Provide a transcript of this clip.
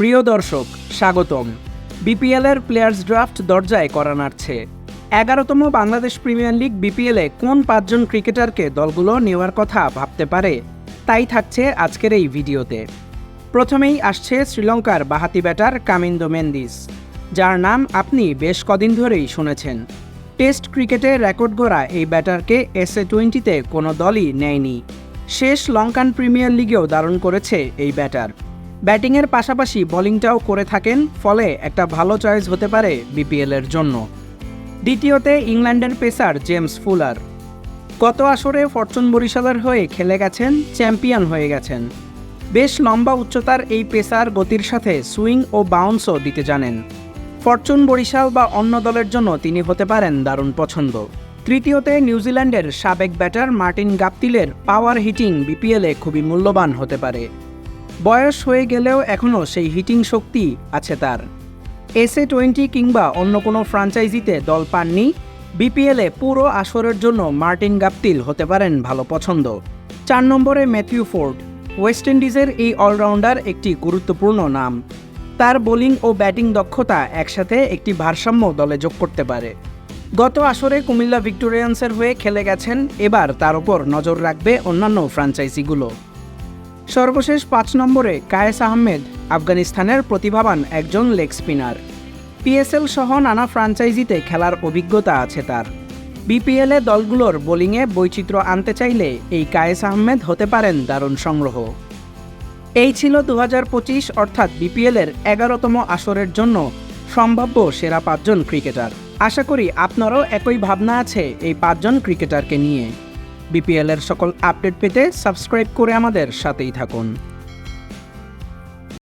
প্রিয় দর্শক, স্বাগতম। বিপিএলের প্লেয়ার্স ড্রাফট দরজায় করা এগারোতম বাংলাদেশ প্রিমিয়ার লিগ বিপিএলে কোন পাঁচজন ক্রিকেটারকে দলগুলো নেওয়ার কথা ভাবতে পারে, তাই থাকছে আজকের এই ভিডিওতে। প্রথমেই আসছে শ্রীলঙ্কার বাহাতি ব্যাটার কামিন্দো মেন্দিস, যার নাম আপনি বেশ কদিন ধরেই শুনেছেন। টেস্ট ক্রিকেটে রেকর্ড গড়া এই ব্যাটারকে এস এ টোয়েন্টিতে কোনো দলই নেয়নি। শেষ লঙ্কান প্রিমিয়ার লিগেও দারুণ করেছে এই ব্যাটার। ব্যাটিংয়ের পাশাপাশি বোলিংটাও করে থাকেন, ফলে একটা ভালো চয়েস হতে পারে বিপিএলের জন্য। দ্বিতীয়তে ইংল্যান্ডের পেসার জেমস ফুলার। গত আসরে ফরচুন বরিশালের হয়ে খেলে গেছেন, চ্যাম্পিয়ন হয়ে গেছেন। বেশ লম্বা উচ্চতার এই পেসার গতির সাথে সুইং ও বাউন্সও দিতে জানেন। ফরচুন বরিশাল বা অন্য দলের জন্য তিনি হতে পারেন দারুণ পছন্দ। তৃতীয়তে নিউজিল্যান্ডের সাবেক ব্যাটার মার্টিন গাপতিলের পাওয়ার হিটিং বিপিএলে খুবই মূল্যবান হতে পারে। বয়স হয়ে গেলেও এখনও সেই হিটিং শক্তি আছে তার। এসএ টোয়েন্টি কিংবা অন্য কোনো ফ্রাঞ্চাইজিতে দল পাননি, বিপিএলে পুরো আসরের জন্য মার্টিন গাপতিল হতে পারেন ভালো পছন্দ। চার নম্বরে ম্যাথিউ ফোর্ড, ওয়েস্ট ইন্ডিজের এই অলরাউন্ডার একটি গুরুত্বপূর্ণ নাম। তার বোলিং ও ব্যাটিং দক্ষতা একসাথে একটি ভারসাম্য দলে যোগ করতে পারে। গত আসরে কুমিল্লা ভিক্টোরিয়ান্সের হয়ে খেলে গেছেন, এবার তার উপর নজর রাখবে অন্যান্য ফ্রাঞ্চাইজিগুলো। সর্বশেষ পাঁচ নম্বরে কায়েস আহমেদ, আফগানিস্তানের প্রতিভাবান একজন লেগ স্পিনার। পিএসএল সহ নানা ফ্রাঞ্চাইজিতে খেলার অভিজ্ঞতা আছে তার। বিপিএলে দলগুলোর বোলিংয়ে বৈচিত্র্য আনতে চাইলে এই কায়েস আহমেদ হতে পারেন দারুণ সংগ্রহ। এই ছিল দু হাজার পঁচিশ, অর্থাৎ বিপিএলের এগারোতম আসরের জন্য সম্ভাব্য সেরা পাঁচজন ক্রিকেটার। আশা করি আপনারও একই ভাবনা আছে এই পাঁচজন ক্রিকেটারকে নিয়ে। বিপিএলের সকল আপডেট পেতে সাবস্ক্রাইব করে আমাদের সাথেই থাকুন।